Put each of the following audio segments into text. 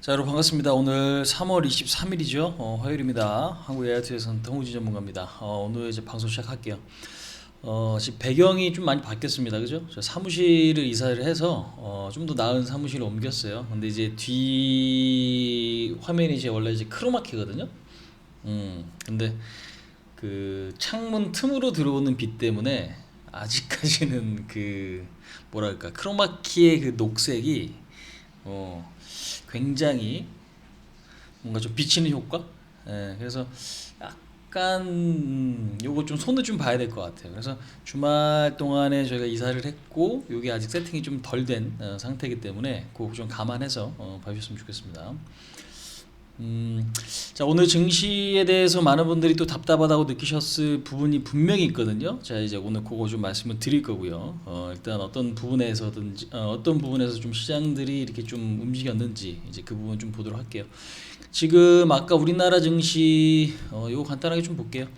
자 여러분 반갑습니다. 오늘 3월 23일이죠. 어, 화요일입니다. 한국 AIT에서는 동우진 전문가입니다. 어, 오늘 이제 방송 시작할게요. 어, 지금 배경이 좀 많이 바뀌었습니다. 그죠? 저 사무실을 이사를 해서 어, 좀 더 나은 사무실로 옮겼어요. 근데 이제 뒤 화면이 이제 원래 이제 크로마키거든요. 음, 근데 그 창문 틈으로 들어오는 빛 때문에 아직까지는 그 뭐랄까 크로마키의 그 녹색이 어 굉장히 뭔가 좀 비치는 효과? 예, 그래서 약간 음, 요거 좀 손을 좀 봐야 될 것 같아요. 그래서 주말 동안에 저희가 이사를 했고 요게 아직 세팅이 좀 덜 된 상태이기 때문에 그거 좀 감안해서 어, 봐주셨으면 좋겠습니다. 음, 자 오늘 증시에 대해서 많은 분들이 또 답답하다고 느끼셨을 부분이 분명히 있거든요. 자 이제 오늘 그거 좀 말씀을 드릴 거고요. 어, 일단 어떤 부분에서든지 어, 어떤 부분에서 좀 시장들이 이렇게 좀 움직였는지 이제 그 부분 좀 보도록 할게요. 지금 아까 우리나라 증시 어, 이거 간단하게 좀 볼게요.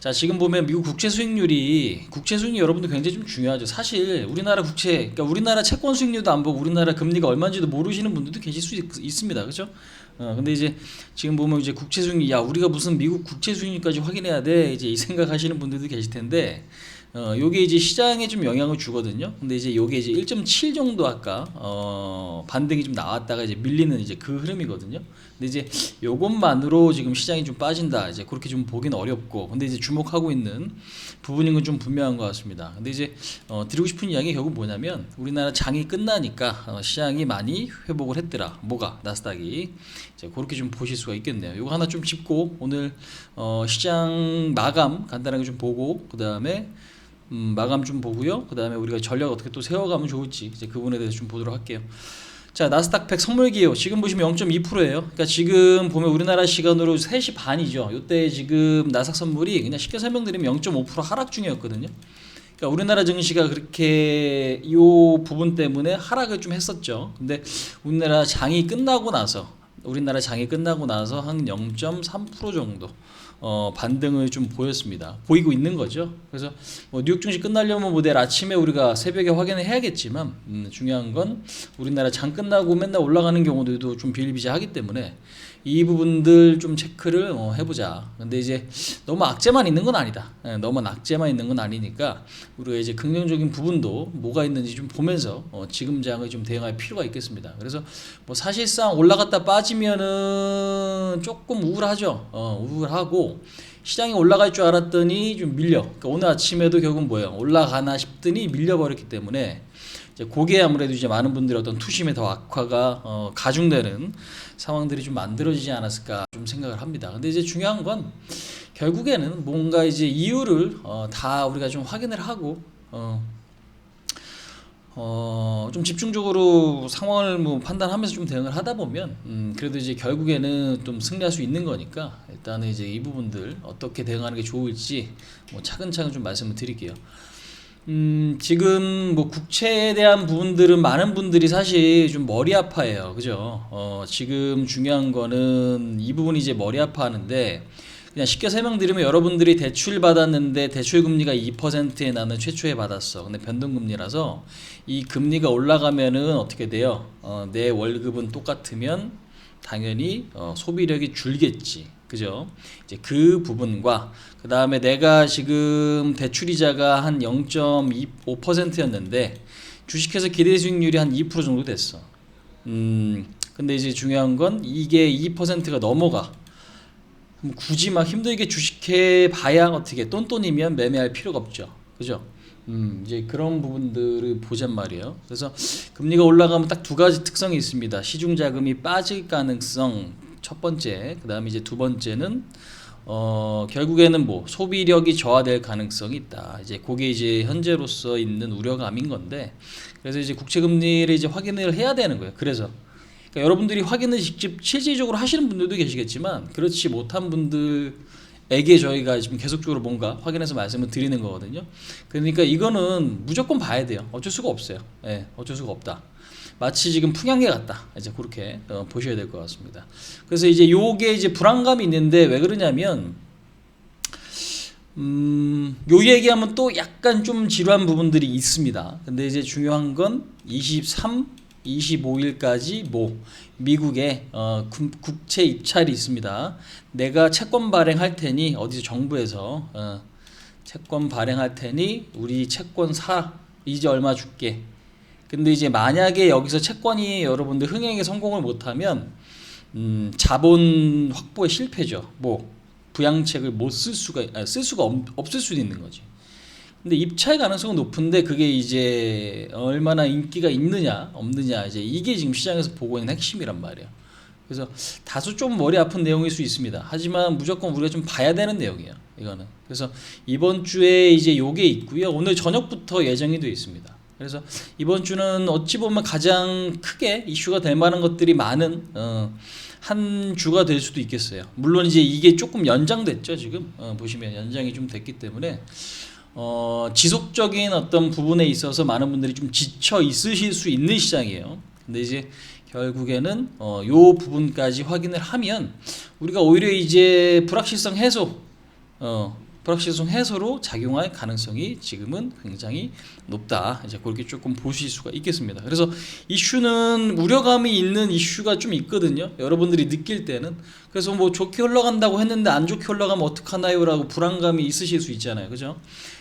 자 지금 보면 미국 국채 수익률이 국채 수익률 여러분들 굉장히 좀 중요하죠. 사실 우리나라 국채, 그러니까 우리나라 채권 수익률도 안 보고 우리나라 금리가 얼마인지도 모르시는 분들도 계실 수 있, 있습니다. 그렇죠? 어, 근데 이제 지금 보면 이제 국채 수익률, 야 우리가 무슨 미국 국채 수익률까지 확인해야 돼? 이제 이 생각하시는 분들도 계실 텐데. 어, 요게 이제 시장에 좀 영향을 주거든요. 근데 이제 요게 이제 1.7 정도 아까 어, 반등이 좀 나왔다가 이제 밀리는 이제 그 흐름이거든요. 근데 이제 요것만으로 지금 시장이 좀 빠진다. 이제 그렇게 좀 보기는 어렵고. 근데 이제 주목하고 있는 부분인 건 좀 분명한 것 같습니다. 근데 이제 어, 드리고 싶은 이야기 결국 뭐냐면 우리나라 장이 끝나니까 어, 시장이 많이 회복을 했더라. 뭐가 나스닥이 이제 그렇게 좀 보실 수가 있겠네요. 요거 하나 좀 짚고 오늘 어, 시장 마감 간단하게 좀 보고 그 다음에 음, 마감 좀 보고요. 그 다음에 우리가 전략 어떻게 또 세워가면 좋을지 이제 그 부분에 대해서 좀 보도록 할게요. 자 나스닥 100 선물 기호 지금 보시면 0.2%예요. 그러니까 지금 보면 우리나라 시간으로 3시 반이죠. 이때 지금 나스닥 선물이 그냥 쉽게 설명드리면 0.5% 하락 중이었거든요. 그러니까 우리나라 증시가 그렇게 이 부분 때문에 하락을 좀 했었죠. 근데 우리나라 장이 끝나고 나서 우리나라 장이 끝나고 나서 한 0.3% 정도 어, 반등을 좀 보였습니다. 보이고 있는 거죠. 그래서 뭐 뉴욕 증시 끝나려면 뭐 내일 아침에 우리가 새벽에 확인을 해야겠지만 음, 중요한 건 우리나라 장 끝나고 맨날 올라가는 경우들도 좀 비일비재하기 때문에 이 부분들 좀 체크를 어, 해보자. 근데 이제 너무 악재만 있는 건 아니다. 예, 너무 악재만 있는 건 아니니까 우리가 이제 긍정적인 부분도 뭐가 있는지 좀 보면서 어, 지금 장을 좀 대응할 필요가 있겠습니다. 그래서 뭐 사실상 올라갔다 빠지면은 조금 우울하죠. 어, 우울하고 시장이 올라갈 줄 알았더니 좀 밀려. 그러니까 오늘 아침에도 결국 뭐예요? 올라가나 싶더니 밀려버렸기 때문에 이제 그게 아무래도 이제 많은 분들이 어떤 투심의 더 악화가 어, 가중되는 상황들이 좀 만들어지지 않았을까 좀 생각을 합니다. 근데 이제 중요한 건 결국에는 뭔가 이제 이유를 어, 다 우리가 좀 확인을 하고 어, 어, 좀 집중적으로 상황을 뭐 판단하면서 좀 대응을 하다 보면, 음, 그래도 이제 결국에는 좀 승리할 수 있는 거니까, 일단은 이제 이 부분들 어떻게 대응하는 게 좋을지, 뭐 차근차근 좀 말씀을 드릴게요. 음, 지금 뭐 국채에 대한 부분들은 많은 분들이 사실 좀 머리 아파해요. 그죠? 어, 지금 중요한 거는 이 부분이 이제 머리 아파하는데, 그냥 쉽게 설명드리면 여러분들이 대출 받았는데 대출 금리가 2%에 나는 최초에 받았어. 근데 변동 금리라서 이 금리가 올라가면은 어떻게 돼요? 어, 내 월급은 똑같으면 당연히 어, 소비력이 줄겠지. 그죠? 이제 그 부분과 그 다음에 내가 지금 대출이자가 한 0.25%였는데 주식해서 기대 수익률이 한 2% 정도 됐어. 음, 근데 이제 중요한 건 이게 2%가 넘어가. 굳이 막 힘들게 주식해 봐야 어떻게 똔똔이면 매매할 필요가 없죠. 그죠? 음, 이제 그런 부분들을 보잔 말이에요. 그래서 금리가 올라가면 딱 두 가지 특성이 있습니다. 시중 자금이 빠질 가능성 첫 번째, 그 다음에 이제 두 번째는 어, 결국에는 뭐 소비력이 저하될 가능성이 있다. 이제 그게 이제 현재로서 있는 우려감인 건데 그래서 이제 국채 금리를 이제 확인을 해야 되는 거예요. 그래서 그러니까 여러분들이 확인을 직접 실질적으로 하시는 분들도 계시겠지만 그렇지 못한 분들에게 저희가 지금 계속적으로 뭔가 확인해서 말씀을 드리는 거거든요. 그러니까 이거는 무조건 봐야 돼요. 어쩔 수가 없어요. 예, 어쩔 수가 없다. 마치 지금 풍향계 같다. 이제 그렇게 어, 보셔야 될 것 같습니다. 그래서 이제 요게 이제 불안감이 있는데 왜 그러냐면 음, 요 얘기하면 또 약간 좀 지루한 부분들이 있습니다. 근데 이제 중요한 건 23, 25일까지 뭐 미국에 어, 국- 국채 입찰이 있습니다. 내가 채권 발행할 테니 어디서 정부에서 어, 채권 발행할 테니 우리 채권 사 이제 얼마 줄게. 근데 이제 만약에 여기서 채권이 여러분들 흥행에 성공을 못하면 음, 자본 확보에 실패죠. 뭐 부양책을 못 쓸 수가 아, 쓸 수가 없, 없을 수도 있는 거지. 근데 입찰 가능성은 높은데 그게 이제 얼마나 인기가 있느냐 없느냐 이제 이게 지금 시장에서 보고 있는 핵심이란 말이에요. 그래서 다소 좀 머리 아픈 내용일 수 있습니다. 하지만 무조건 우리가 좀 봐야 되는 내용이에요. 이거는. 그래서 이번 주에 이제 요게 있고요. 오늘 저녁부터 예정이 되어 있습니다. 그래서 이번 주는 어찌 보면 가장 크게 이슈가 될 만한 것들이 많은 어, 한 주가 될 수도 있겠어요. 물론 이제 이게 조금 연장됐죠 지금 어, 보시면 연장이 좀 됐기 때문에 어, 지속적인 어떤 부분에 있어서 많은 분들이 좀 지쳐 있으실 수 있는 시장이에요. 근데 이제 결국에는 어, 요 부분까지 확인을 하면 우리가 오히려 이제 불확실성 해소, 어, 불확실성 해소로 작용할 가능성이 지금은 굉장히 높다. 이제 그렇게 조금 보실 수가 있겠습니다. 그래서 이슈는 우려감이 있는 이슈가 좀 있거든요. 여러분들이 느낄 때는 그래서 뭐 좋게 흘러간다고 했는데 안 좋게 흘러가면 어떡하나요라고 불안감이 있으실 수 있잖아요. 그죠?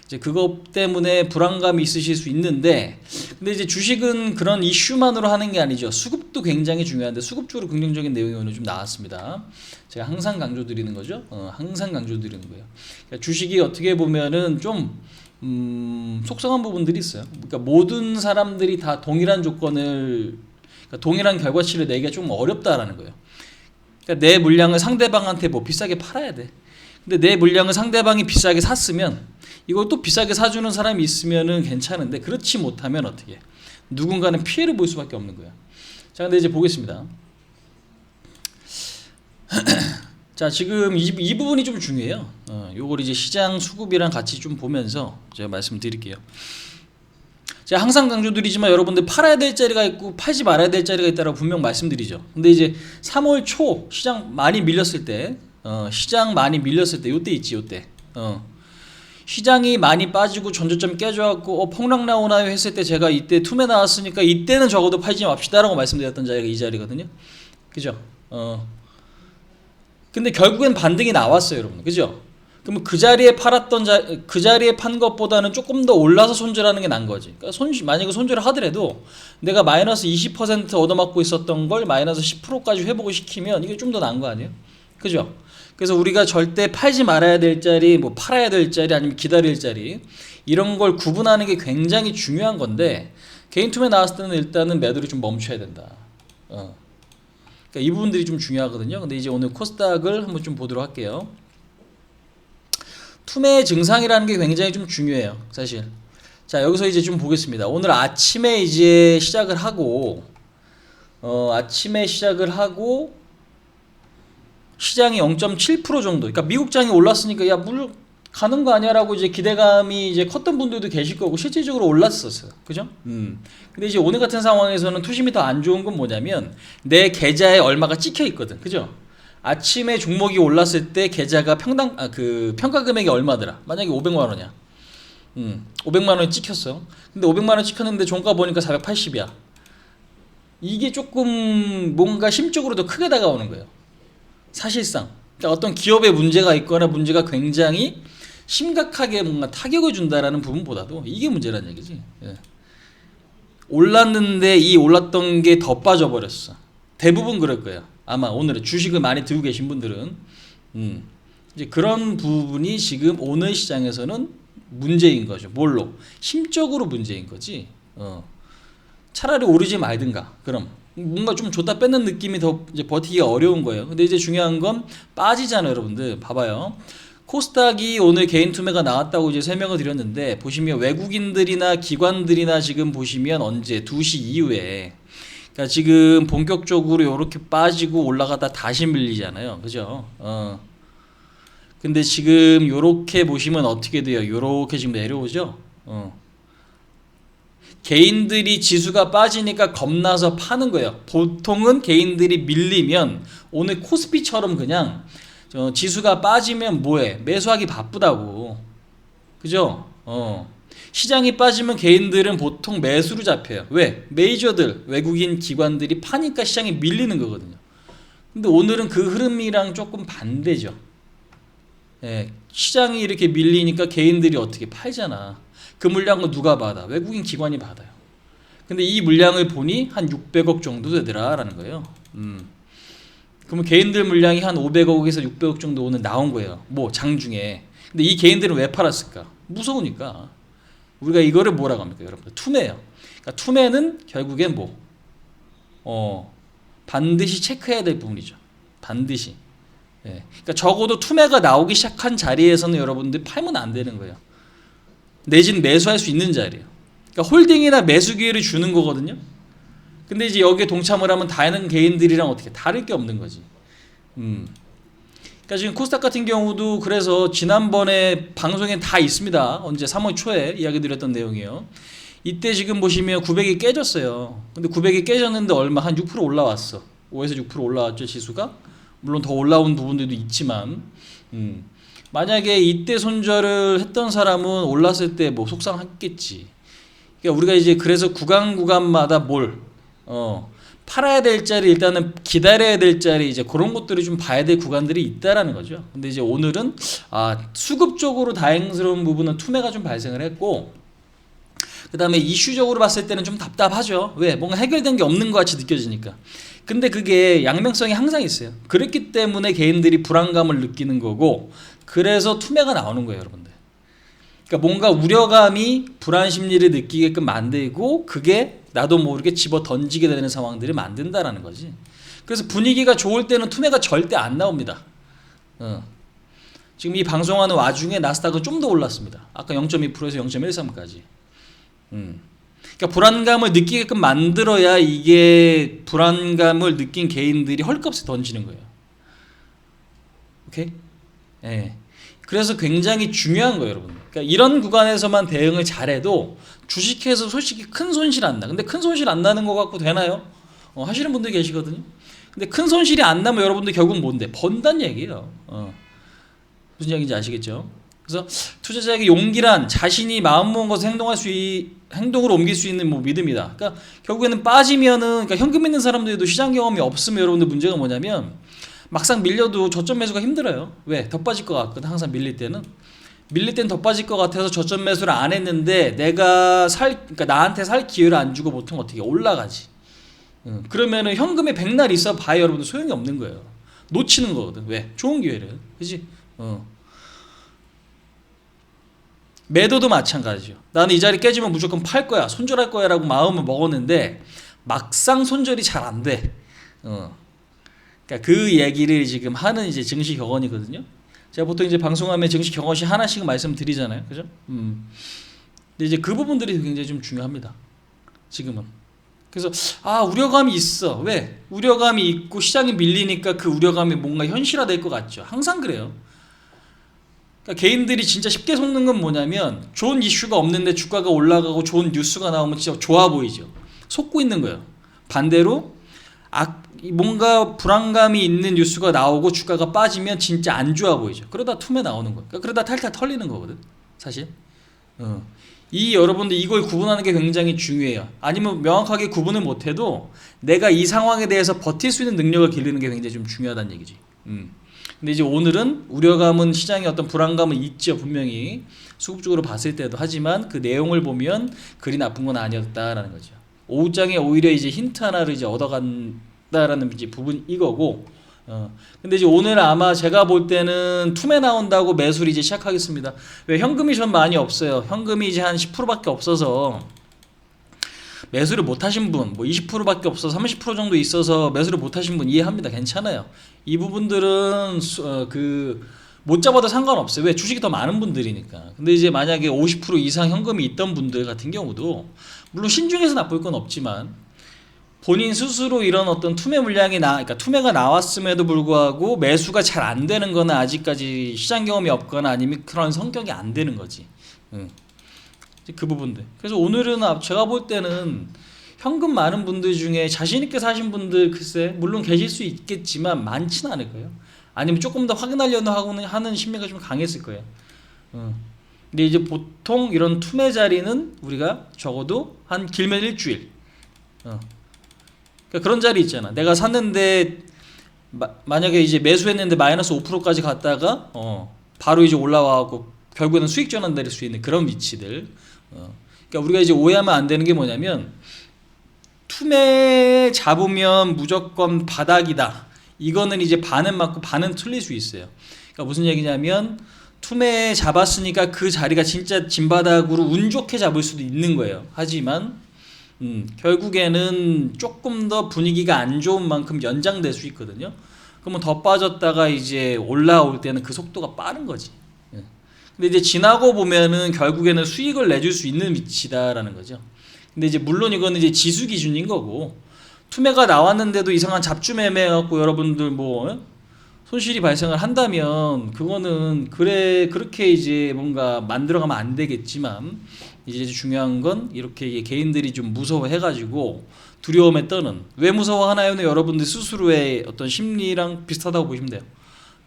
이제 그것 때문에 불안감이 있으실 수 있는데 근데 이제 주식은 그런 이슈만으로 하는 게 아니죠. 수급도 굉장히 중요한데 수급 쪽으로 긍정적인 내용이 오늘 좀 나왔습니다. 제가 항상 강조드리는 거죠. 어, 항상 강조드리는 거예요. 그러니까 주식이 어떻게 보면은 좀 음, 속상한 부분들이 있어요. 그러니까 모든 사람들이 다 동일한 조건을 그러니까 동일한 결과치를 내기가 좀 어렵다라는 거예요. 그러니까 내 물량을 상대방한테 뭐 비싸게 팔아야 돼. 근데 내 물량을 상대방이 비싸게 샀으면 이걸 또 비싸게 사주는 사람이 있으면은 괜찮은데 그렇지 못하면 어떻게? 해? 누군가는 피해를 볼 수밖에 없는 거야. 자, 근데 이제 보겠습니다. 자, 지금 이, 이 부분이 좀 중요해요. 어, 요걸 이제 시장 수급이랑 같이 좀 보면서 제가 말씀드릴게요. 제가 항상 강조드리지만 여러분들 팔아야 될 자리가 있고 팔지 말아야 될 자리가 있다라고 분명 말씀드리죠. 근데 이제 3월 초 시장 많이 밀렸을 때, 어, 시장 많이 밀렸을 때, 요때 있지, 요때. 어. 시장이 많이 빠지고 전저점 깨져갖고 어, 폭락 나오나요 했을 때 제가 이때 투매 나왔으니까 이때는 적어도 팔지 맙시다라고 말씀드렸던 자리가 이 자리거든요. 그죠? 어. 근데 결국엔 반등이 나왔어요, 여러분. 그죠? 그러면 그 자리에 팔았던 자, 그 자리에 판 것보다는 조금 더 올라서 손절하는 게 난 거지. 그러니까 손, 만약에 손절을 하더라도 내가 마이너스 20% 얻어맞고 있었던 걸 마이너스 10%까지 회복을 시키면 이게 좀 더 나은 거 아니에요? 그죠? 그래서 우리가 절대 팔지 말아야 될 자리, 뭐 팔아야 될 자리, 아니면 기다릴 자리 이런 걸 구분하는 게 굉장히 중요한 건데 개인 투매 나왔을 때는 일단은 매도를 좀 멈춰야 된다. 어. 그러니까 이 부분들이 좀 중요하거든요. 근데 이제 오늘 코스닥을 한번 좀 보도록 할게요. 투매 증상이라는 게 굉장히 좀 중요해요. 사실. 자, 여기서 이제 좀 보겠습니다. 오늘 아침에 이제 시작을 하고 어, 아침에 시작을 하고 시장이 0.7% 정도. 그러니까 미국 장이 올랐으니까 야, 물 가는 거 아니야라고 이제 기대감이 이제 컸던 분들도 계실 거고 실질적으로 올랐었어요. 그죠? 음. 근데 이제 오늘 같은 상황에서는 투심이 더 안 좋은 건 뭐냐면 내 계좌에 얼마가 찍혀 있거든. 그죠? 아침에 종목이 올랐을 때 계좌가 평당 아, 그 평가 금액이 얼마더라? 만약에 500만 원이야. 음. 500만 원이 찍혔어. 근데 500만 원 찍혔는데 종가 보니까 480이야. 이게 조금 뭔가 심적으로 더 크게 다가오는 거예요. 사실상 그러니까 어떤 기업에 문제가 있거나 문제가 굉장히 심각하게 뭔가 타격을 준다라는 부분보다도 이게 문제라는 얘기지. 예. 올랐는데 이 올랐던 게 더 빠져버렸어. 대부분 그럴 거예요. 아마 오늘은 주식을 많이 들고 계신 분들은 음, 이제 그런 부분이 지금 오늘 시장에서는 문제인 거죠. 뭘로? 심적으로 문제인 거지. 어. 차라리 오르지 말든가. 그럼 뭔가 좀 줬다 뺏는 느낌이 더 이제 버티기가 어려운 거예요. 근데 이제 중요한 건 빠지잖아요, 여러분들. 봐봐요. 코스닥이 오늘 개인 투매가 나왔다고 이제 설명을 드렸는데 보시면 외국인들이나 기관들이나 지금 보시면 언제 2시 이후에 그러니까 지금 본격적으로 이렇게 빠지고 올라가다 다시 밀리잖아요. 그죠? 어. 근데 지금 요렇게 보시면 어떻게 돼요? 요렇게 지금 내려오죠? 어. 개인들이 지수가 빠지니까 겁나서 파는 거예요. 보통은 개인들이 밀리면 오늘 코스피처럼 그냥 저 지수가 빠지면 뭐해? 매수하기 바쁘다고. 그죠? 어. 시장이 빠지면 개인들은 보통 매수로 잡혀요. 왜? 메이저들, 외국인 기관들이 파니까 시장이 밀리는 거거든요. 근데 오늘은 그 흐름이랑 조금 반대죠. 예, 시장이 이렇게 밀리니까 개인들이 어떻게 팔잖아. 그 물량은 누가 받아? 외국인 기관이 받아요. 근데 이 물량을 보니 한 600억 정도 되더라라는 거예요. 음. 그러면 개인들 물량이 한 500억에서 600억 정도 오늘 나온 거예요. 뭐 장중에. 근데 이 개인들은 왜 팔았을까? 무서우니까. 우리가 이거를 뭐라고 합니까, 여러분들? 투매예요. 그러니까 투매는 결국엔 뭐, 어, 반드시 체크해야 될 부분이죠. 반드시. 예. 그러니까 적어도 투매가 나오기 시작한 자리에서는 여러분들 팔면 안 되는 거예요. 내진 매수할 수 있는 자리예요. 그러니까 홀딩이나 매수 기회를 주는 거거든요. 근데 이제 여기에 동참을 하면 다른 개인들이랑 어떻게 다를 게 없는 거지. 음. 그러니까 지금 코스닥 같은 경우도 그래서 지난번에 방송에 다 있습니다. 언제 3월 초에 이야기 드렸던 내용이에요. 이때 지금 보시면 900이 깨졌어요. 근데 900이 깨졌는데 얼마 한 6% 올라왔어. 5에서 6% 올라왔죠 지수가. 물론 더 올라온 부분들도 있지만, 음. 만약에 이때 손절을 했던 사람은 올랐을 때 뭐 속상했겠지. 그러니까 우리가 이제 그래서 구간 구간마다 뭘 어, 팔아야 될 자리 일단은 기다려야 될 자리 이제 그런 것들을 좀 봐야 될 구간들이 있다라는 거죠. 근데 이제 오늘은 아 수급적으로 다행스러운 부분은 투매가 좀 발생을 했고 그 다음에 이슈적으로 봤을 때는 좀 답답하죠. 왜? 뭔가 해결된 게 없는 것 같이 느껴지니까. 근데 그게 양면성이 항상 있어요. 그렇기 때문에 개인들이 불안감을 느끼는 거고 그래서 투매가 나오는 거예요, 여러분들. 그러니까 뭔가 우려감이 불안 심리를 느끼게끔 만들고 그게 나도 모르게 집어 던지게 되는 상황들을 만든다라는 거지. 그래서 분위기가 좋을 때는 투매가 절대 안 나옵니다. 어. 지금 이 방송하는 와중에 나스닥은 좀 더 올랐습니다. 아까 0.2%에서 0.13까지. 음. 그러니까 불안감을 느끼게끔 만들어야 이게 불안감을 느낀 개인들이 헐값에 던지는 거예요. 오케이? 예. 그래서 굉장히 중요한 거예요, 여러분. 그러니까 이런 구간에서만 대응을 잘해도 주식해서 솔직히 큰 손실 안 나. 근데 큰 손실 안 나는 거 갖고 되나요? 어, 하시는 분들 계시거든요. 근데 큰 손실이 안 나면 여러분들 결국 뭔데? 번단 얘기예요. 어. 무슨 얘기인지 아시겠죠? 그래서 투자자에게 용기란 자신이 마음 먹은 것을 행동할 수 있, 행동으로 옮길 수 있는 뭐 믿음이다. 그러니까 결국에는 빠지면은 그러니까 현금 있는 사람들도 시장 경험이 없으면 여러분들 문제가 뭐냐면 막상 밀려도 저점 매수가 힘들어요. 왜? 더 빠질 것 같거든. 항상 밀릴 때는. 밀릴 땐 더 빠질 것 같아서 저점 매수를 안 했는데 내가 살 그러니까 나한테 살 기회를 안 주고 보통 어떻게 올라가지. 응. 그러면은 현금에 백날 있어 봐야 여러분들 소용이 없는 거예요. 놓치는 거거든. 왜? 좋은 기회를. 그지? 어. 매도도 마찬가지죠. 나는 이 자리 깨지면 무조건 팔 거야. 손절할 거야 라고 마음을 먹었는데 막상 손절이 잘 안 돼. 어. 그러니까 그 얘기를 지금 하는 이제 증시 격언이거든요. 제가 보통 이제 방송하면 증시 격언시 하나씩 말씀드리잖아요. 그죠? 음. 근데 이제 그 부분들이 굉장히 좀 중요합니다. 지금은. 그래서 아 우려감이 있어. 왜? 우려감이 있고 시장이 밀리니까 그 우려감이 뭔가 현실화될 것 같죠. 항상 그래요. 그러니까 개인들이 진짜 쉽게 속는 건 뭐냐면 좋은 이슈가 없는데 주가가 올라가고 좋은 뉴스가 나오면 진짜 좋아 보이죠. 속고 있는 거예요. 반대로 악, 뭔가 불안감이 있는 뉴스가 나오고 주가가 빠지면 진짜 안 좋아 보이죠. 그러다 툼에 나오는 거예요. 그러니까 그러다 탈탈 털리는 거거든. 사실. 어. 이 여러분들 이걸 구분하는 게 굉장히 중요해요. 아니면 명확하게 구분을 못해도 내가 이 상황에 대해서 버틸 수 있는 능력을 기르는 게 굉장히 좀 중요하다는 얘기지. 음. 근데 이제 오늘은 우려감은 시장에 어떤 불안감은 있죠 분명히 수급적으로 봤을 때도 하지만 그 내용을 보면 그리 나쁜 건 아니었다라는 거죠. 오후장에 오히려 이제 힌트 하나를 이제 얻어간 다라는 이제 부분 이거고. 어. 근데 이제 오늘 아마 제가 볼 때는 투매 나온다고 매수를 이제 시작하겠습니다. 왜 현금이 좀 많이 없어요. 현금이 이제 한 10%밖에 없어서 매수를 못 하신 분, 뭐 20%밖에 없어서 30% 정도 있어서 매수를 못 하신 분 이해합니다. 괜찮아요. 이 부분들은 수, 어, 그못 잡아도 상관없어요. 왜 주식이 더 많은 분들이니까. 근데 이제 만약에 50% 이상 현금이 있던 분들 같은 경우도 물론 신중해서 나쁠 건 없지만 본인 스스로 이런 어떤 투매 물량이 나, 그러니까 투매가 나왔음에도 불구하고 매수가 잘 안 되는 거는 아직까지 시장 경험이 없거나 아니면 그런 성격이 안 되는 거지. 응. 그 부분들. 그래서 오늘은 아- 제가 볼 때는 현금 많은 분들 중에 자신 있게 사신 분들 글쎄 물론 계실 수 있겠지만 많지는 않을 거예요. 아니면 조금 더 확인하려는 하고는 하는 심리가 좀 강했을 거예요. 어. 근데 이제 보통 이런 투매 자리는 우리가 적어도 한 길면 일주일. 어. 그러니까 그런 자리 있잖아. 내가 샀는데 마, 만약에 이제 매수했는데 마이너스 5%까지 갔다가 어, 바로 이제 올라와갖고 결국에는 수익 전환 내릴 수 있는 그런 위치들. 어. 그러니까 우리가 이제 오해하면 안 되는 게 뭐냐면 투매 잡으면 무조건 바닥이다. 이거는 이제 반은 맞고 반은 틀릴 수 있어요. 그러니까 무슨 얘기냐면 투매 잡았으니까 그 자리가 진짜 진바닥으로 운 좋게 잡을 수도 있는 거예요. 하지만 음, 결국에는 조금 더 분위기가 안 좋은 만큼 연장될 수 있거든요. 그러면 더 빠졌다가 이제 올라올 때는 그 속도가 빠른 거지. 예. 근데 이제 지나고 보면은 결국에는 수익을 내줄 수 있는 위치다라는 거죠. 근데 이제 물론 이거는 이제 지수 기준인 거고 투매가 나왔는데도 이상한 잡주 매매 갖고 여러분들 뭐 어? 손실이 발생을 한다면 그거는 그래 그렇게 이제 뭔가 만들어가면 안 되겠지만 이제 중요한 건 이렇게 개인들이 좀 무서워해가지고 두려움에 떠는 왜 무서워하나요는 여러분들 스스로의 어떤 심리랑 비슷하다고 보시면 돼요.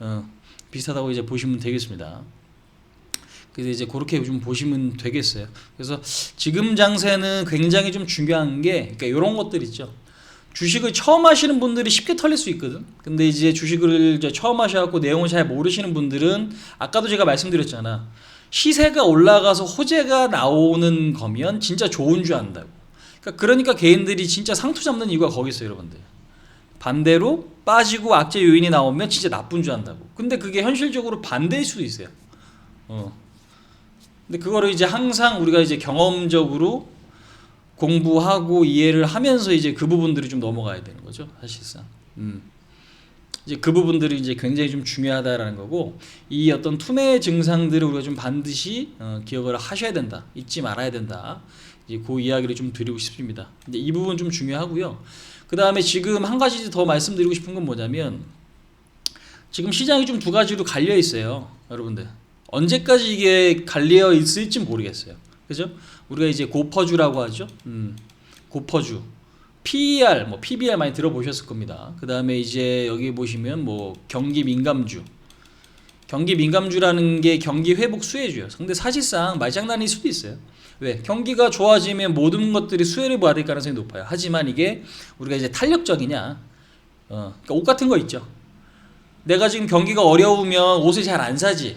어, 비슷하다고 이제 보시면 되겠습니다. 그래서 이제 그렇게 좀 보시면 되겠어요. 그래서 지금 장세는 굉장히 좀 중요한 게 그러니까 이런 것들 있죠. 주식을 처음 하시는 분들이 쉽게 털릴 수 있거든. 근데 이제 주식을 이제 처음 하셔갖고 내용을 잘 모르시는 분들은 아까도 제가 말씀드렸잖아. 시세가 올라가서 호재가 나오는 거면 진짜 좋은 줄 안다고. 그러니까, 그러니까 개인들이 진짜 상투 잡는 이유가 거기 있어요, 여러분들. 반대로 빠지고 악재 요인이 나오면 진짜 나쁜 줄 안다고. 근데 그게 현실적으로 반대일 수도 있어요. 어. 근데 그거를 이제 항상 우리가 이제 경험적으로 공부하고 이해를 하면서 이제 그 부분들이 좀 넘어가야 되는 거죠, 사실상. 음. 이제 그 부분들이 이제 굉장히 좀 중요하다라는 거고 이 어떤 투매 증상들을 우리가 좀 반드시 어, 기억을 하셔야 된다, 잊지 말아야 된다. 이제 그 이야기를 좀 드리고 싶습니다. 이제 이 부분 좀 중요하고요. 그 다음에 지금 한 가지 더 말씀드리고 싶은 건 뭐냐면 지금 시장이 좀 두 가지로 갈려 있어요, 여러분들. 언제까지 이게 갈려 있을지 모르겠어요. 그죠? 우리가 이제 고퍼주라고 하죠. 음, 고퍼주. PER, 뭐 PBR 많이 들어보셨을 겁니다. 그 다음에 이제 여기 보시면 뭐 경기 민감주. 경기 민감주라는 게 경기 회복 수혜주예요. 근데 사실상 말장난일 수도 있어요. 왜? 경기가 좋아지면 모든 것들이 수혜를 받을 가능성이 높아요. 하지만 이게 우리가 이제 탄력적이냐? 어, 그러니까 옷 같은 거 있죠. 내가 지금 경기가 어려우면 옷을 잘 안 사지.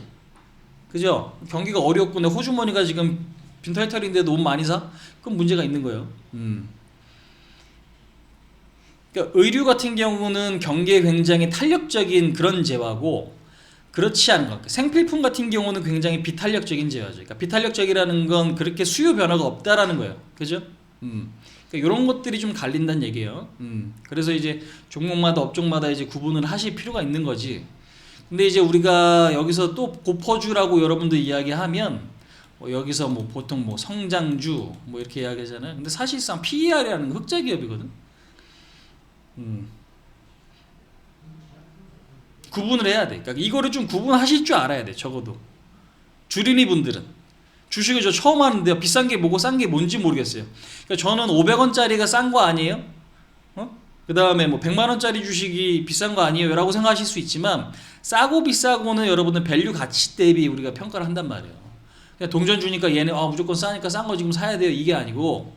그죠? 경기가 어렵고 내 호주머니가 지금 빈털털인데 너무 많이 사? 그럼 문제가 있는 거예요. 음. 그러니까 의류 같은 경우는 경기에 굉장히 탄력적인 그런 재화고 그렇지 않은 것. 생필품 같은 경우는 굉장히 비탄력적인 재화죠. 그러니까 비탄력적이라는 건 그렇게 수요 변화가 없다라는 거예요. 그죠? 음. 그러니까 이런 것들이 좀 갈린다는 얘기예요. 음. 그래서 이제 종목마다 업종마다 이제 구분을 하실 필요가 있는 거지. 근데 이제 우리가 여기서 또 고퍼주라고 여러분들 이야기하면 뭐 여기서 뭐 보통 뭐 성장주 뭐 이렇게 이야기하잖아요. 근데 사실상 PER이라는 건 흑자 기업이거든. 음. 구분을 해야 돼. 그러니까 이거를 좀 구분하실 줄 알아야 돼. 적어도 주린이 분들은 주식을 저 처음 하는데 비싼 게 뭐고 싼 게 뭔지 모르겠어요. 그러니까 저는 500원짜리가 싼 거 아니에요? 어? 그 다음에 뭐 100만 원짜리 주식이 비싼 거 아니에요? 라고 생각하실 수 있지만 싸고 비싸고는 여러분들 밸류 가치 대비 우리가 평가를 한단 말이에요. 그냥 동전 주니까 얘네 아 무조건 싸니까 싼 거 지금 사야 돼요 이게 아니고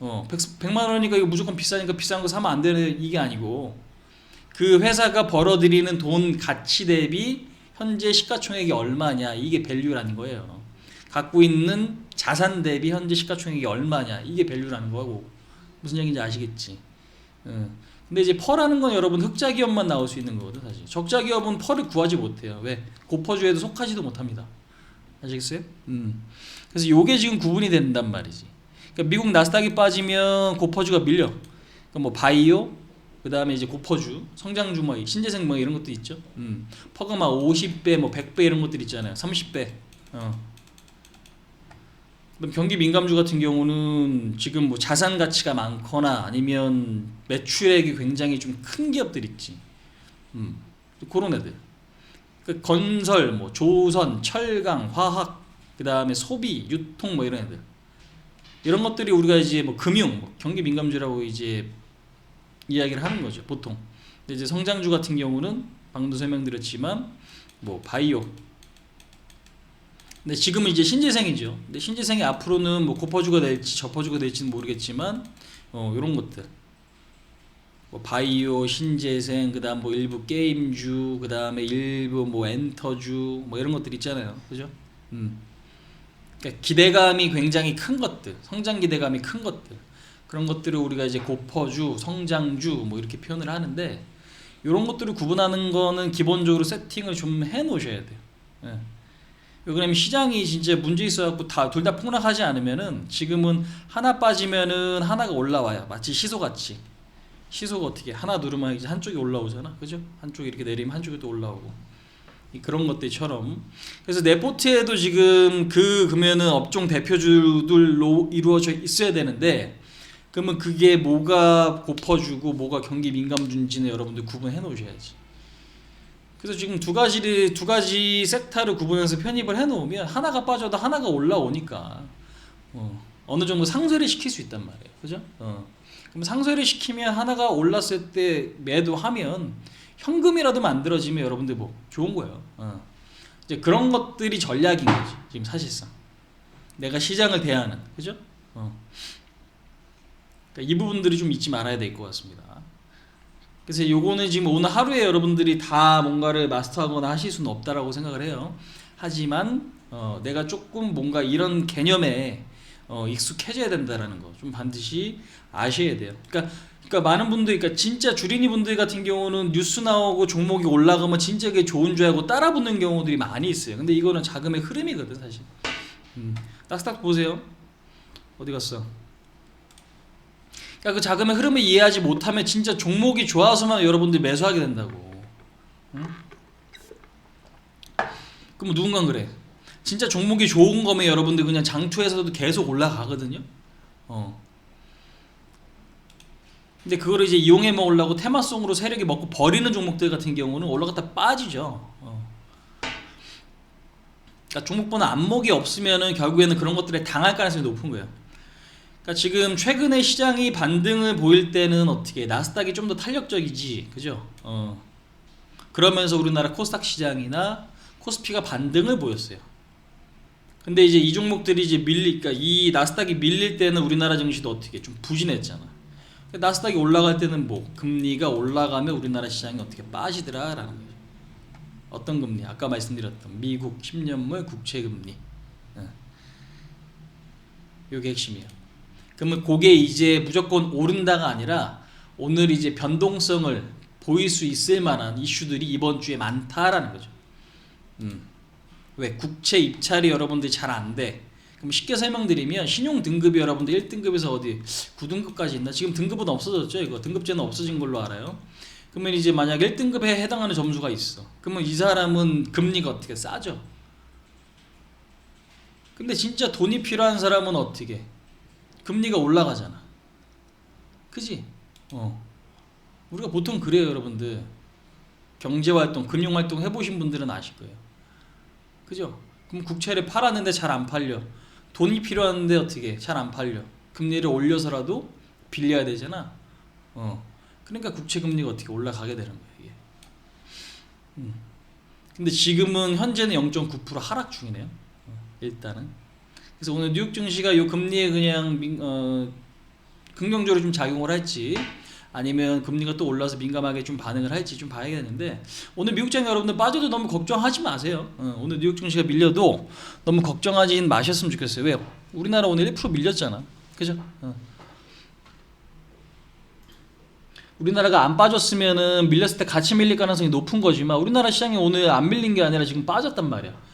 어 100, 만 원이니까 이거 무조건 비싸니까 비싼 거 사면 안 되는 이게 아니고 그 회사가 벌어들이는 돈 가치 대비 현재 시가총액이 얼마냐 이게 밸류라는 거예요. 갖고 있는 자산 대비 현재 시가총액이 얼마냐 이게 밸류라는 거고 무슨 얘기인지 아시겠지. 어. 근데 이제 펄하는 건 여러분 흑자 기업만 나올 수 있는 거거든 사실. 적자 기업은 펄을 구하지 못해요. 왜? 고퍼주에도 속하지도 못합니다. 아시겠어요? 음. 그래서 요게 지금 구분이 된단 말이지. 그러니까 미국 나스닥이 빠지면 고퍼주가 밀려. 그러니까 뭐 바이오, 그 다음에 이제 고퍼주, 성장주 뭐 신재생 뭐 이런 것도 있죠. 음. 퍼그마 50배, 뭐 100배 이런 것들 있잖아요. 30배. 어. 경기 민감주 같은 경우는 지금 뭐 자산 가치가 많거나 아니면 매출액이 굉장히 좀 큰 기업들 있지. 음. 그런 애들. 그 건설, 뭐 조선, 철강, 화학, 그 다음에 소비, 유통 뭐 이런 애들. 이런 것들이 우리가 이제 뭐 금융, 뭐 경기 민감주라고 이제 이야기를 하는 거죠, 보통. 근데 이제 성장주 같은 경우는 방금도 설명드렸지만 뭐 바이오, 근데 지금은 이제 신재생이죠. 근데 신재생이 앞으로는 뭐 고퍼주가 될지 저퍼주가 될지는 모르겠지만 어 이런 것들 뭐 바이오 신재생 그다음 뭐 일부 게임주 그다음에 일부 뭐 엔터주 뭐 이런 것들 있잖아요. 그죠? 음. 그러니까 기대감이 굉장히 큰 것들, 성장 기대감이 큰 것들 그런 것들을 우리가 이제 고퍼주, 성장주 뭐 이렇게 표현을 하는데 이런 것들을 구분하는 거는 기본적으로 세팅을 좀 해 놓으셔야 돼요. 예. 왜 그러면 시장이 진짜 문제 있어갖고 다 둘 다 폭락하지 않으면은 지금은 하나 빠지면은 하나가 올라와요. 마치 시소 같이. 시소가 어떻게 하나 누르면 이제 한쪽이 올라오잖아, 그죠? 한쪽이 이렇게 내리면 한쪽이 또 올라오고 이 그런 것들처럼 그래서 내 포트에도 지금 그 그러면은 업종 대표주들로 이루어져 있어야 되는데 그러면 그게 뭐가 고퍼주고 뭐가 경기 민감주인지는 여러분들 구분해 놓으셔야지. 그래서 지금 두 가지를 두 가지 섹터를 구분해서 편입을 해 놓으면 하나가 빠져도 하나가 올라오니까 어, 어느 정도 상쇄를 시킬 수 있단 말이에요. 그죠? 어. 그럼 상쇄를 시키면 하나가 올랐을 때 매도하면 현금이라도 만들어지면 여러분들 뭐 좋은 거예요. 어. 이제 그런 것들이 전략인 거지. 지금 사실상 내가 시장을 대하는 그죠? 어. 그러니까 이 부분들이 좀 잊지 말아야 될 것 같습니다. 그래서 요거는 지금 오늘 하루에 여러분들이 다 뭔가를 마스터하거나 하실 수는 없다라고 생각을 해요. 하지만 어, 내가 조금 뭔가 이런 개념에 어, 익숙해져야 된다라는 거 좀 반드시 아셔야 돼요. 그러니까, 그러니까 많은 분들, 그러니까 진짜 주린이 분들 같은 경우는 뉴스 나오고 종목이 올라가면 진짜 그게 좋은 줄 알고 따라 붙는 경우들이 많이 있어요. 근데 이거는 자금의 흐름이거든 사실. 음, 딱딱 보세요. 어디 갔어? 그러니까 그 자금의 흐름을 이해하지 못하면 진짜 종목이 좋아서만 여러분들이 매수하게 된다고. 응? 그럼 누군가 그래. 진짜 종목이 좋은 거면 여러분들 그냥 장투에서도 계속 올라가거든요. 어. 근데 그거를 이제 이용해 먹으려고 테마성으로 세력이 먹고 버리는 종목들 같은 경우는 올라갔다 빠지죠. 어. 그러니까 종목번호 안목이 없으면은 결국에는 그런 것들에 당할 가능성이 높은 거예요. 그러니까 지금 최근에 시장이 반등을 보일 때는 어떻게 나스닥이 좀 더 탄력적이지, 그죠? 어. 그러면서 우리나라 코스닥 시장이나 코스피가 반등을 보였어요. 근데 이제 이 종목들이 이제 밀리, 그러니까 이 나스닥이 밀릴 때는 우리나라 증시도 어떻게 좀 부진했잖아. 나스닥이 올라갈 때는 뭐 금리가 올라가면 우리나라 시장이 어떻게 빠지더라라는 거죠. 어떤 금리? 아까 말씀드렸던 미국 10년물 국채 금리. 이게 핵심이에요. 그러면 그게 이제 무조건 오른다가 아니라 오늘 이제 변동성을 보일 수 있을 만한 이슈들이 이번 주에 많다라는 거죠. 음. 왜 국채 입찰이 여러분들이 잘 안 돼. 그럼 쉽게 설명드리면 신용 등급이 여러분들 1등급에서 어디 9등급까지 있나? 지금 등급은 없어졌죠. 이거 등급제는 없어진 걸로 알아요. 그러면 이제 만약 1등급에 해당하는 점수가 있어. 그러면 이 사람은 금리가 어떻게 싸죠? 근데 진짜 돈이 필요한 사람은 어떻게? 금리가 올라가잖아. 그지? 어. 우리가 보통 그래요, 여러분들. 경제 활동, 금융 활동 해보신 분들은 아실 거예요. 그죠? 그럼 국채를 팔았는데 잘 안 팔려. 돈이 필요한데 어떻게 잘 안 팔려. 금리를 올려서라도 빌려야 되잖아. 어. 그러니까 국채 금리가 어떻게 올라가게 되는 거야 이게. 음. 근데 지금은 현재는 0.9% 하락 중이네요. 어, 일단은. 그래서 오늘 뉴욕 증시가 요 금리에 그냥 민, 어, 긍정적으로 좀 작용을 할지 아니면 금리가 또 올라서 민감하게 좀 반응을 할지 좀 봐야겠는데 오늘 미국장 여러분들 빠져도 너무 걱정하지 마세요. 어, 오늘 뉴욕 증시가 밀려도 너무 걱정하진 마셨으면 좋겠어요. 왜요? 우리나라 오늘 1% 밀렸잖아. 그죠? 어. 우리나라가 안 빠졌으면은 밀렸을 때 같이 밀릴 가능성이 높은 거지만 우리나라 시장이 오늘 안 밀린 게 아니라 지금 빠졌단 말이야. 그러니까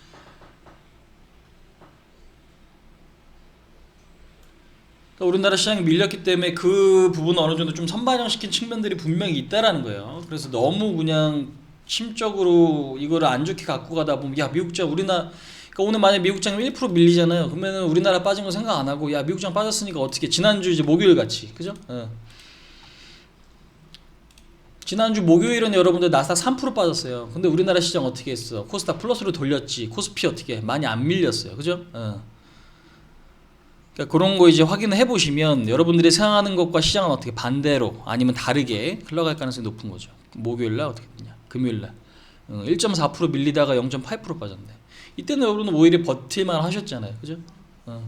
우리나라 시장이 밀렸기 때문에 그 부분을 어느 정도 좀 선반영시킨 측면들이 분명히 있다라는 거예요. 그래서 너무 그냥 심적으로 이거를 안 좋게 갖고 가다 보면 야 미국장 우리나라 그러니까 오늘 만약 미국장 1% 밀리잖아요. 그러면 우리나라 빠진 거 생각 안 하고 야 미국장 빠졌으니까 어떻게 지난주 이제 목요일 같이 그죠? 어. 지난주 목요일은 여러분들 나스닥 3% 빠졌어요. 근데 우리나라 시장 어떻게 했어? 코스닥 플러스로 돌렸지. 코스피 어떻게 많이 안 밀렸어요. 그죠? 어. 그러니까 그런 거 이제 확인을 해보시면 여러분들이 생각하는 것과 시장은 어떻게 반대로 아니면 다르게 흘러갈 가능성이 높은 거죠. 목요일 날 어떻게 되냐? 금요일 날 어, 1.4% 밀리다가 0.8% 빠졌네. 이때는 여러분은 오히려 버틸만 하셨잖아요. 그죠? 어.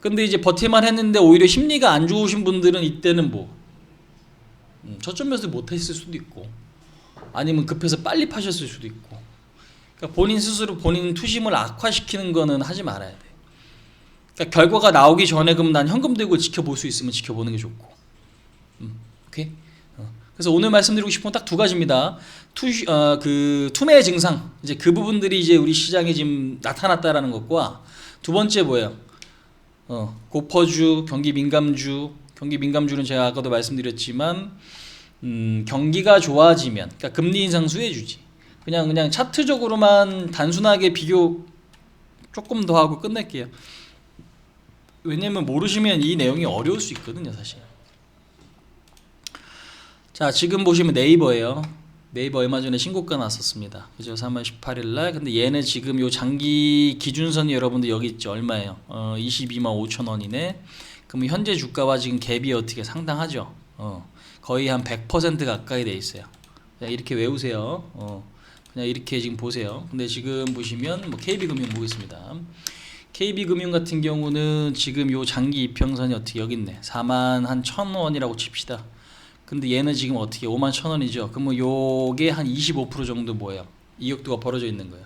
근데 이제 버틸만 했는데 오히려 심리가 안 좋으신 분들은 이때는 뭐 음, 저점 매수 못했을 수도 있고 아니면 급해서 빨리 파셨을 수도 있고 그러니까 본인 스스로 본인 투심을 악화시키는 거는 하지 말아야 돼. 그러니까 결과가 나오기 전에 그럼 난 현금 들고 지켜볼 수 있으면 지켜보는 게 좋고. 음, 오케이. 어. 그래서 오늘 말씀드리고 싶은 건 딱 두 가지입니다. 투, 어, 그 투매 증상 이제 그 부분들이 이제 우리 시장에 지금 나타났다라는 것과 두 번째 뭐예요? 어, 고퍼주, 경기 민감주, 경기 민감주는 제가 아까도 말씀드렸지만 음, 경기가 좋아지면 그러니까 금리 인상 수혜주지. 그냥 그냥 차트적으로만 단순하게 비교 조금 더 하고 끝낼게요. 왜냐면 모르시면 이 내용이 어려울 수 있거든요, 사실. 자, 지금 보시면 네이버예요. 네이버 얼마 전에 신고가 났었습니다. 그죠? 3월 18일 날. 근데 얘는 지금 요 장기 기준선이 여러분들 여기 있죠. 얼마예요? 어, 22만 5천 원이네. 그럼 현재 주가와 지금 갭이 어떻게 상당하죠? 어, 거의 한 100% 가까이 돼 있어요. 그냥 이렇게 외우세요. 어, 그냥 이렇게 지금 보세요. 근데 지금 보시면 뭐 KB금융 보겠습니다. KB금융 같은 경우는 지금 요 장기 이평선이 어떻게 여기 있네. 4만 한 1,000원이라고 칩시다. 근데 얘는 지금 어떻게 5만 1,000원이죠. 그러면 요게 한 25% 정도 뭐예요? 이격도가 벌어져 있는 거예요.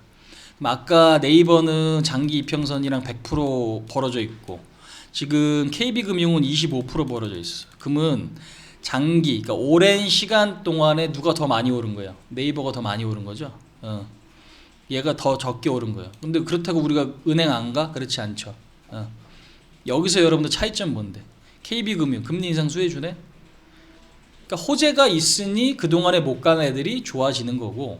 그럼 아까 네이버는 장기 이평선이랑 100% 벌어져 있고 지금 KB금융은 25% 벌어져 있어. 그러면 장기, 그러니까 오랜 시간 동안에 누가 더 많이 오른 거예요? 네이버가 더 많이 오른 거죠. 어. 얘가 더 적게 오른 거예요. 근데 그렇다고 우리가 은행 안 가? 그렇지 않죠. 어. 여기서 여러분들 차이점 뭔데? KB금융 금리 인상 수혜 주네. 그러니까 호재가 있으니 그 동안에 못 간 애들이 좋아지는 거고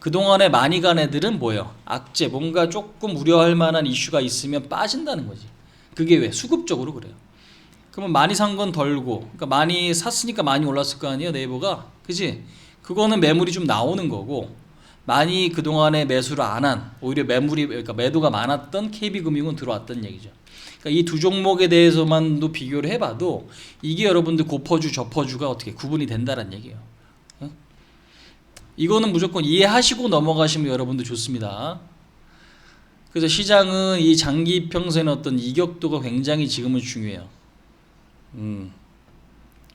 그 동안에 많이 간 애들은 뭐예요? 악재 뭔가 조금 우려할 만한 이슈가 있으면 빠진다는 거지. 그게 왜 수급적으로 그래요. 그러면 많이 산 건 덜고, 그러니까 많이 샀으니까 많이 올랐을 거 아니에요 네이버가, 그지? 그거는 매물이 좀 나오는 거고 많이 그 동안에 매수를 안 한 오히려 매물이 그러니까 매도가 많았던 KB금융은 들어왔던 얘기죠. 그러니까 이 두 종목에 대해서만도 비교를 해봐도 이게 여러분들 고퍼주 저퍼주가 어떻게 구분이 된다는 얘기예요. 어? 이거는 무조건 이해하시고 넘어가시면 여러분들 좋습니다. 그래서 시장은 이 장기 평선의 어떤 이격도가 굉장히 지금은 중요해요. 음.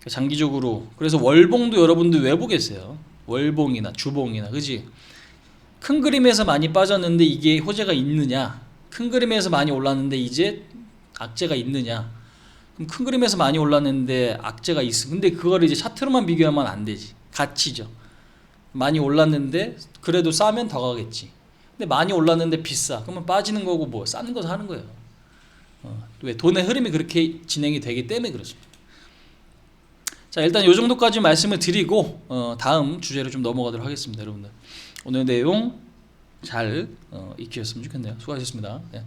장기적으로 그래서 월봉도 여러분들 왜 보겠어요? 월봉이나 주봉이나 그지? 큰 그림에서 많이 빠졌는데 이게 호재가 있느냐? 큰 그림에서 많이 올랐는데 이제 악재가 있느냐? 그럼 큰 그림에서 많이 올랐는데 악재가 있어. 근데 그거를 이제 차트로만 비교하면 안 되지. 가치죠. 많이 올랐는데 그래도 싸면 더 가겠지. 근데 많이 올랐는데 비싸. 그러면 빠지는 거고 뭐 싸는 거 사는 거예요. 어, 왜 돈의 흐름이 그렇게 진행이 되기 때문에 그렇습니다. 자 일단 이 정도까지 말씀을 드리고 어, 다음 주제로 좀 넘어가도록 하겠습니다, 여러분들. 오늘 내용 잘 어, 익히셨으면 좋겠네요. 수고하셨습니다. 네.